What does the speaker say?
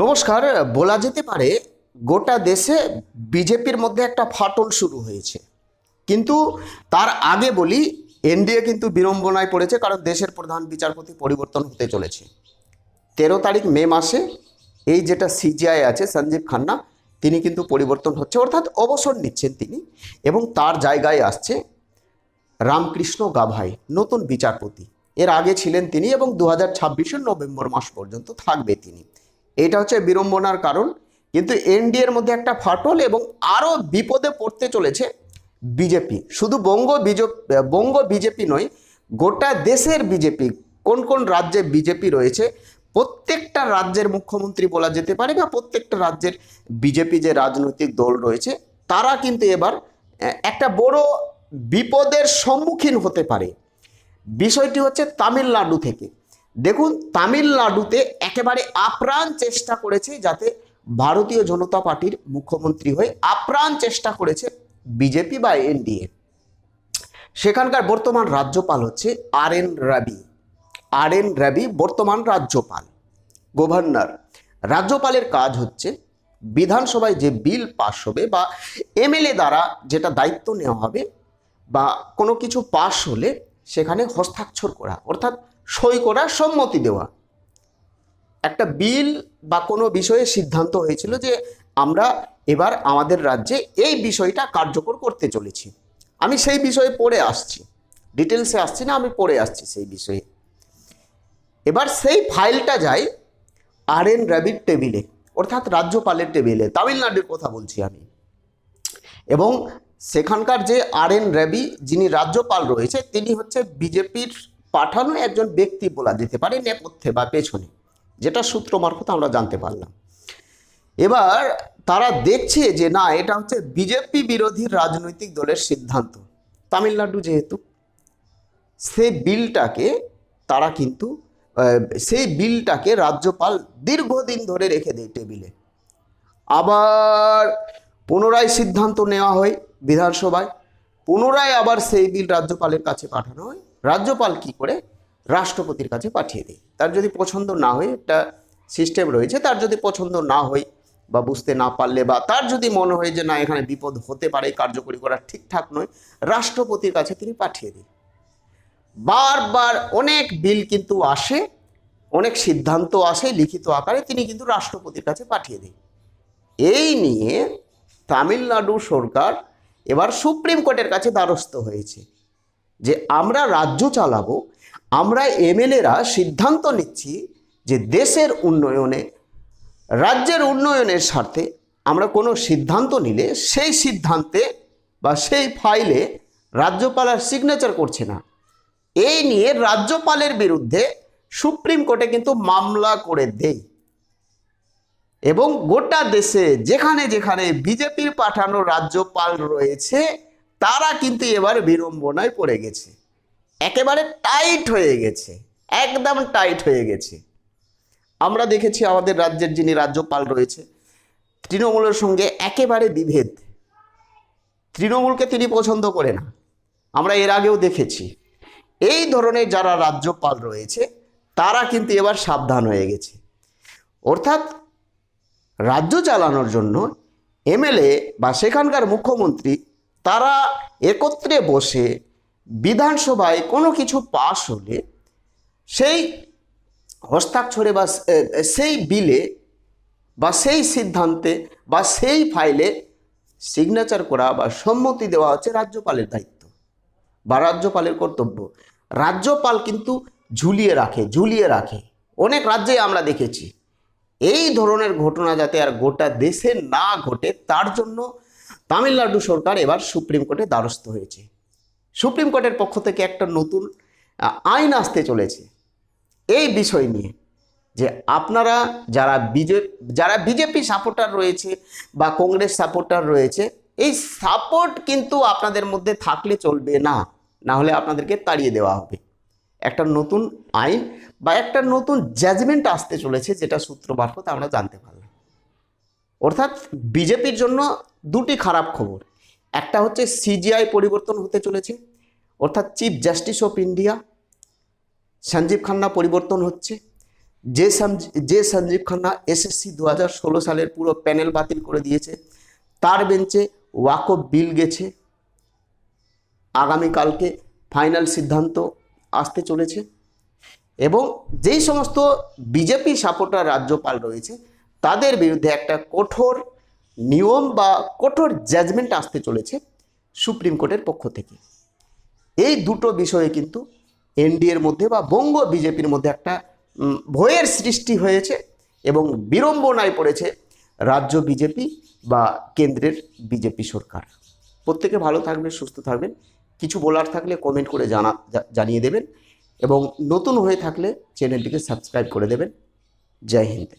নমস্কার, বলা যেতে পারে গোটা দেশে বিজেপির মধ্যে একটা ফাটল শুরু হয়েছে। কিন্তু তার আগে বলি, এনডিএ কিন্তু বিড়ম্বনায় পড়েছে কারণ দেশের প্রধান বিচারপতি পরিবর্তন হতে চলেছে। তেরো তারিখ মে মাসে এই যেটা সিজিআই আছে, সঞ্জীব খান্না, তিনি কিন্তু পরিবর্তন হচ্ছে, অর্থাৎ অবসর নিচ্ছেন তিনি এবং তার জায়গায় আসছে রামকৃষ্ণ গাভাই, নতুন বিচারপতি। এর আগে ছিলেন তিনি এবং দু হাজার নভেম্বর মাস পর্যন্ত থাকবে তিনি। এটা হচ্ছে বিড়ম্বনার কারণ। কিন্তু এনডিএর মধ্যে একটা ফাটল এবং আরও বিপদে পড়তে চলেছে বিজেপি। শুধু বঙ্গ বঙ্গ বিজেপি নয়, গোটা দেশের বিজেপি, কোন কোন রাজ্যে বিজেপি রয়েছে, প্রত্যেকটা রাজ্যের মুখ্যমন্ত্রী বলা যেতে পারে বা প্রত্যেকটা রাজ্যের বিজেপি যে রাজনৈতিক দল রয়েছে, তারা কিন্তু এবার একটা বড় বিপদের সম্মুখীন হতে পারে। বিষয়টি হচ্ছে তামিলনাড়ু থেকে। দেখুন, তামিলনাড়ুতে একেবারে আপ্রাণ চেষ্টা করেছে যাতে ভারতীয় জনতা পার্টির মুখ্যমন্ত্রী হয়ে আপ্রাণ চেষ্টা করেছে বিজেপি বা এনডিএ। সেখানকার বর্তমান রাজ্যপাল হচ্ছে আর এন রবি। আর এন রবি বর্তমান রাজ্যপাল, গভর্নর। রাজ্যপালের কাজ হচ্ছে বিধানসভায় যে বিল পাস হবে বা এমএলএ দ্বারা যেটা দায়িত্ব নেওয়া হবে বা কোনো কিছু পাস হলে সেখানে হস্তাক্ষর করা। অর্থাৎ সই করার সম্মতি দেওয়া। একটা বিল বা কোনো বিষয়ে সিদ্ধান্ত হয়েছিল যে আমরা এবার আমাদের রাজ্যে এই বিষয়টা কার্যকর করতে চলেছি। আমি সেই বিষয়ে পড়ে আসছি। ডিটেলসে আসছি না, আমি পড়ে আসছি সেই বিষয়ে। এবার সেই ফাইলটা যায় আর এন রবির টেবিলে, অর্থাৎ রাজ্যপালের টেবিলে, তামিলনাড়ুর কথা বলছি আমি। এবং সেখানকার যে আর এন র্যাবি, যিনি রাজ্যপাল রয়েছে, তিনি হচ্ছে বিজেপির পাঠানো একজন ব্যক্তি বলা যেতে পারে নেপথ্যে বা পেছনে, যেটা সূত্র মারফত আমরা জানতে পারলাম। এবার তারা দেখছে যে না, এটা হচ্ছে বিজেপি বিরোধী রাজনৈতিক দলের সিদ্ধান্ত, তামিলনাড়ু যেহেতু। সেই বিলটাকে তারা কিন্তু সেই বিলটাকে রাজ্যপাল দীর্ঘদিন ধরে রেখে দেয় টেবিলে। আবার পুনরায় সিদ্ধান্ত নেওয়া হয় বিধানসভায়, পুনরায় আবার সেই বিল রাজ্যপালের কাছে পাঠানো হয়। রাজ্যপাল কি করে রাষ্ট্রপতির কাছে পাঠিয়ে দেয়? তার যদি পছন্দ না হয়, একটা সিস্টেম রয়েছে, তার যদি পছন্দ না হয় বা বুঝতে না পারলে বা তার যদি মনে হয় যে না, এখানে বিপদ হতে পারে, কার্যকরী করা ঠিকঠাক নয়, রাষ্ট্রপতির কাছে তিনি পাঠিয়ে দেন। বারবার অনেক বিল কিন্তু আসে, অনেক সিদ্ধান্ত আসে, লিখিত আকারে তিনি কিন্তু রাষ্ট্রপতির কাছে পাঠিয়ে দেন। এই নিয়ে তামিলনাড়ু সরকার এবার সুপ্রিম কোর্টের কাছে দ্বারস্থ হয়েছে। যে আমরা রাজ্য চালাবো, আমরা এমএলএরা সিদ্ধান্ত নিচ্ছি যে দেশের উন্নয়নে, রাজ্যের উন্নয়নের স্বার্থে আমরা কোনো সিদ্ধান্ত নিলে সেই সিদ্ধান্তে বা সেই ফাইলে রাজ্যপাল আর সিগনেচার করছে না। এই নিয়ে রাজ্যপালের বিরুদ্ধে সুপ্রিম কোর্টে কিন্তু মামলা করে দেয় এবং গোটা দেশে যেখানে যেখানে বিজেপির পাঠানো রাজ্যপাল রয়েছে তারা কিন্তু এবার বিড়ম্বনায় পড়ে গেছে। একেবারে টাইট হয়ে গেছে। একদম টাইট হয়ে গেছে। আমরা দেখেছি আমাদের রাজ্যের যিনি রাজ্যপাল রয়েছে, তৃণমূলের সঙ্গে একেবারে বিভেদ। তৃণমূলকে তিনি পছন্দ করে না। আমরা এর আগেও দেখেছি। এই ধরনের যারা রাজ্যপাল রয়েছে, তারা কিন্তু এবার সাবধান হয়ে গেছে। অর্থাৎ রাজ্য চালানোর জন্য এমএলএ বা সেখানকার মুখ্যমন্ত্রী তারা একত্রে বসে বিধানসভায় কোনো কিছু পাশ হলে সেই হস্তাক্ষরে বা সেই বিলে বা সেই সিদ্ধান্তে বা সেই ফাইলে সিগনেচার করা বা সম্মতি দেওয়া হচ্ছে রাজ্যপালের দায়িত্ব বা রাজ্যপালের কর্তব্য। রাজ্যপাল কিন্তু ঝুলিয়ে রাখে ঝুলিয়ে রাখে। অনেক রাজ্যে আমরা দেখেছি। এই ধরনের ঘটনা যাতে আর গোটা দেশে না ঘটে, তার জন্য তামিলনাড়ু সরকার এবার সুপ্রিম কোর্টে দ্বারস্থ হয়েছে। সুপ্রিম কোর্টের পক্ষ থেকে একটা নতুন আইন আসতে চলেছে। এই বিষয় নিয়ে যে আপনারা যারা বিজে, যারা বিজেপি সাপোর্টার রয়েছে বা কংগ্রেস সাপোর্টার রয়েছে, এই সাপোর্ট কিন্তু আপনাদের মধ্যে থাকলে চলবে না না হলে আপনাদেরকে তাড়িয়ে দেওয়া হবে। একটা নতুন আইন বা একটা নতুন জাজমেন্ট আসতে চলেছে যেটা সূত্র মারফত আমরা জানতে পারলাম। অর্থাৎ বিজেপির জন্য দুটি খারাপ খবর। একটা হচ্ছে সিজিআই পরিবর্তন হতে চলেছে, অর্থাৎ chief justice of India Sanjiv Khanna পরিবর্তন হচ্ছে। যে যে সঞ্জীব খান্না এসএসসি দু হাজার ষোলো সালের পুরো প্যানেল বাতিল করে দিয়েছে, তার বেঞ্চে ওয়াকফ বিল গেছে। আগামীকালকে ফাইনাল সিদ্ধান্ত আসতে চলেছে। এবং যেই সমস্ত বিজেপি সাপোর্টার রাজ্যপাল রয়েছে তাদের বিরুদ্ধে একটা কঠোর নিয়ম বা কঠোর জাজমেন্ট আসতে চলেছে সুপ্রিম কোর্টের পক্ষ থেকে। এই দুটো বিষয়ে কিন্তু এনডিএর মধ্যে বা বঙ্গ বিজেপির মধ্যে একটা ভয়ের সৃষ্টি হয়েছে এবং বিড়ম্বনায় পড়েছে রাজ্য বিজেপি বা কেন্দ্রের বিজেপি সরকার। প্রত্যেকে ভালো থাকবেন, সুস্থ থাকবেন। কিছু বলার থাকলে কমেন্ট করে জানা জানিয়ে দেবেন এবং নতুন হয়ে থাকলে চ্যানেলটিকে সাবস্ক্রাইব করে দেবেন। জয় হিন্দ।